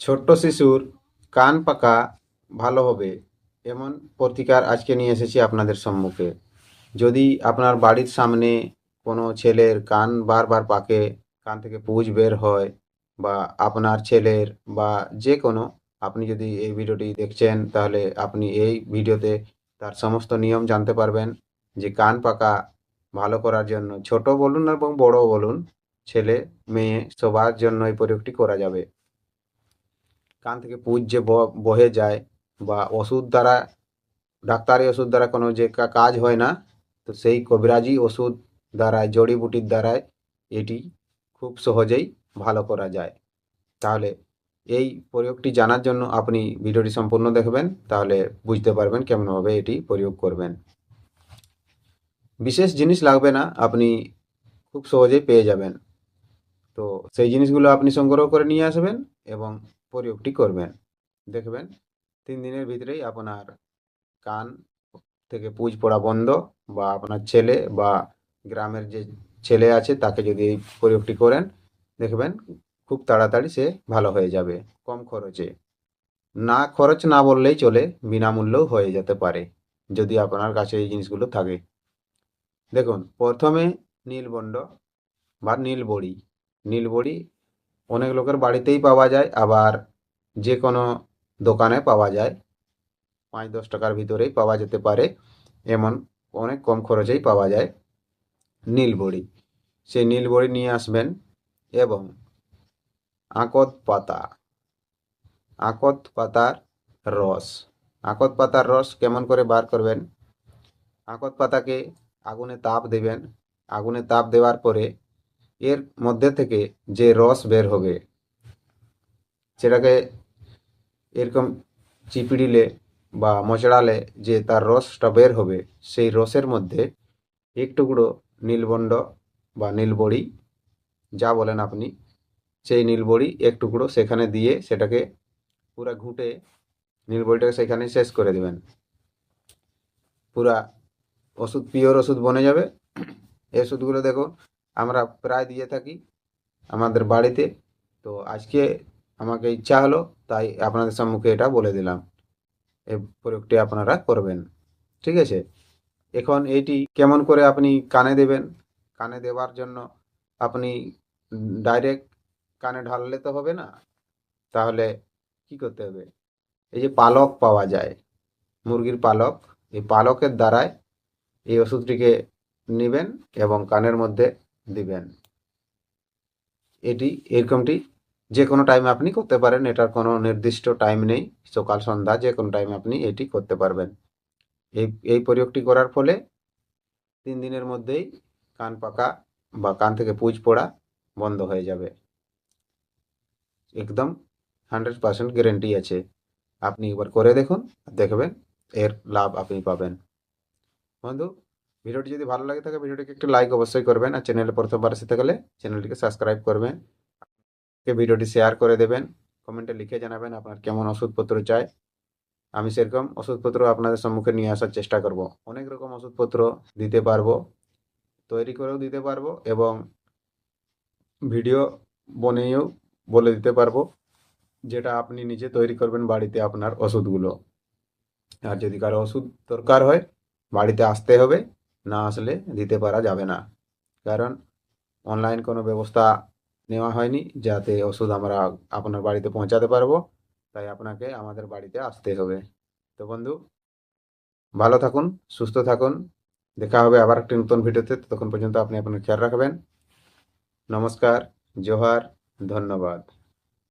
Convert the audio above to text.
ছোট্ট শিশুর কান পাকা ভালো হবে, এমন প্রতিকার আজকে নিয়ে এসেছি আপনাদের সম্মুখে। যদি আপনার বাড়ির সামনে কোনো ছেলের কান বারবার পাকে, কান থেকে পুঁজ বের হয়, বা আপনার ছেলের বা যে কোনো আপনি যদি এই ভিডিওটি দেখছেন, তাহলে আপনি এই ভিডিওতে তার সমস্ত নিয়ম জানতে পারবেন যে কান পাকা ভালো করার জন্য, ছোট বলুন এবং বড় বলুন, ছেলে, মেয়ে সবার জন্য এই প্রয়োগটি করা যাবে। কান থেকে পুঁজ যে বহে যায় বা ওষুধ দ্বারা, ডাক্তারি ওষুধ দ্বারা কোনো যে কাজ হয় না, তো সেই কবিরাজি ওষুধ দ্বারায় জড়িবুটির দ্বারায় এটি খুব সহজেই ভালো করা যায়। তাহলে এই প্রয়োগটি জানার জন্য আপনি ভিডিওটি সম্পূর্ণ দেখবেন, তাহলে বুঝতে পারবেন কেমনভাবে এটি প্রয়োগ করবেন। বিশেষ জিনিস লাগবে না, আপনি খুব সহজেই পেয়ে যাবেন। তো সেই জিনিসগুলো আপনি সংগ্রহ করে নিয়ে আসবেন এবং প্রয়োগটি করবেন। দেখবেন, তিন দিনের ভিতরেই আপনার কান থেকে পুঁজ পড়া বন্ধ বা আপনার ছেলে বা গ্রামের যে ছেলে আছে তাকে যদি এই প্রয়োগটি করেন, দেখবেন খুব তাড়াতাড়ি সে ভালো হয়ে যাবে কম খরচে। না খরচ না বললেই চলে, বিনামূল্যেও হয়ে যেতে পারে যদি আপনার কাছে এই জিনিসগুলো থাকে। দেখুন, প্রথমে নীলবণ্ড বা নীলবড়ি নীলবড়ি অনেক লোকের বাড়িতেই পাওয়া যায়, আবার যে কোনো দোকানে পাওয়া যায়। পাঁচ দশ টাকার ভিতরেই পাওয়া যেতে পারে। এমন অনেক কম খরচেই পাওয়া যায় নীলবড়ি। সেই নীলবড়ি নিয়ে আসবেন এবং আকত পাতা। আকত পাতার রস। আকত পাতার রস কেমন করে বার করবেন? আকত পাতাকে আগুনে তাপ দেবেন। আগুনে তাপ দেওয়ার পরে এর মধ্যে থেকে যে রস বের হবে, সেটাকে এরকম চিপিড়িলে বা মচড়ালে যে তার রসটা বের হবে, সেই রসের মধ্যে এক টুকরো নীলবণ্ড বা নীলবড়ি, যা বলেন আপনি, সেই নীলবড়ি এক টুকরো সেখানে দিয়ে সেটাকে পুরা ঘুঁটে নীলবড়িটাকে সেখানে শেষ করে দেবেন। পুরা ওষুধ, পিওর ওষুধ বনে যাবে। এই ওষুধগুলো দেখো, আমরা প্রায় দিয়ে থাকি আমাদের বাড়িতে। তো আজকে আমাকে ইচ্ছা হলো, তাই আপনাদের সম্মুখে এটা বলে দিলাম। এই প্রয়োগটি আপনারা করবেন। ঠিক আছে? এখন এইটি কেমন করে আপনি কানে দেবেন? কানে দেওয়ার জন্য আপনি ডাইরেক্ট কানে ঢাললে তো হবে না। তাহলে কি করতে হবে? এই যে পালক পাওয়া যায়, মুরগির পালক, এই পালকের দ্বারায় এই ওষুধটিকে নেবেন এবং কানের মধ্যে দিবেন। এটি এরকমটি যে কোনো টাইমে আপনি করতে পারেন, এটার কোনো নির্দিষ্ট টাইম নেই, সকাল, সন্ধ্যা, যে কোনো টাইমে আপনি এটি করতে পারবেন। এই এই প্রয়োগটি করার ফলে তিন দিনের মধ্যেই কান পাকা বা কান থেকে পুঁজ পড়া বন্ধ হয়ে যাবে। একদম হান্ড্রেড পার্সেন্ট গ্যারেন্টি আছে। আপনি একবার করে দেখুন, দেখবেন, এর লাভ আপনি পাবেন। বন্ধু, ভিডিওটি যদি ভালো লাগে থাকে, ভিডিওটিকে একটু লাইক অবশ্যই করবেন আর চ্যানেলে প্রথমবার এসে থাকলে চ্যানেলটিকে সাবস্ক্রাইব করবেন। কে ভিডিওটি শেয়ার করে দেবেন, কমেন্টে লিখে জানাবেন আপনার কেমন ওষুধপত্র চাই। আমি সেরকম ওষুধপত্র আপনাদের সম্মুখে নিয়ে আসার চেষ্টা করব। অনেক রকম ওষুধপত্র দিতে পারব, তৈরি করেও দিতে পারব এবং ভিডিও বনেও বলে দিতে পারব, যেটা আপনি নিজে তৈরি করবেন বাড়িতে আপনার ওষুধগুলো। আর যদি কারও ওষুধ দরকার হয়, বাড়িতে আসতে হবে, না আসলে দিতে পারা যাবে না। কারণ অনলাইন কোনো ব্যবস্থা নেওয়া হয়নি যাতে ওষুধ আমরা আপনার বাড়িতে পৌঁছাতে পারব। তাই আপনাকে আমাদের বাড়িতে আসতে হবে। তো বন্ধু, ভালো থাকুন, সুস্থ থাকুন। দেখা হবে আবার একটি নতুন ভিডিওতে। ততক্ষণ পর্যন্ত আপনি আপনার খেয়াল রাখবেন। নমস্কার, জোহার, ধন্যবাদ।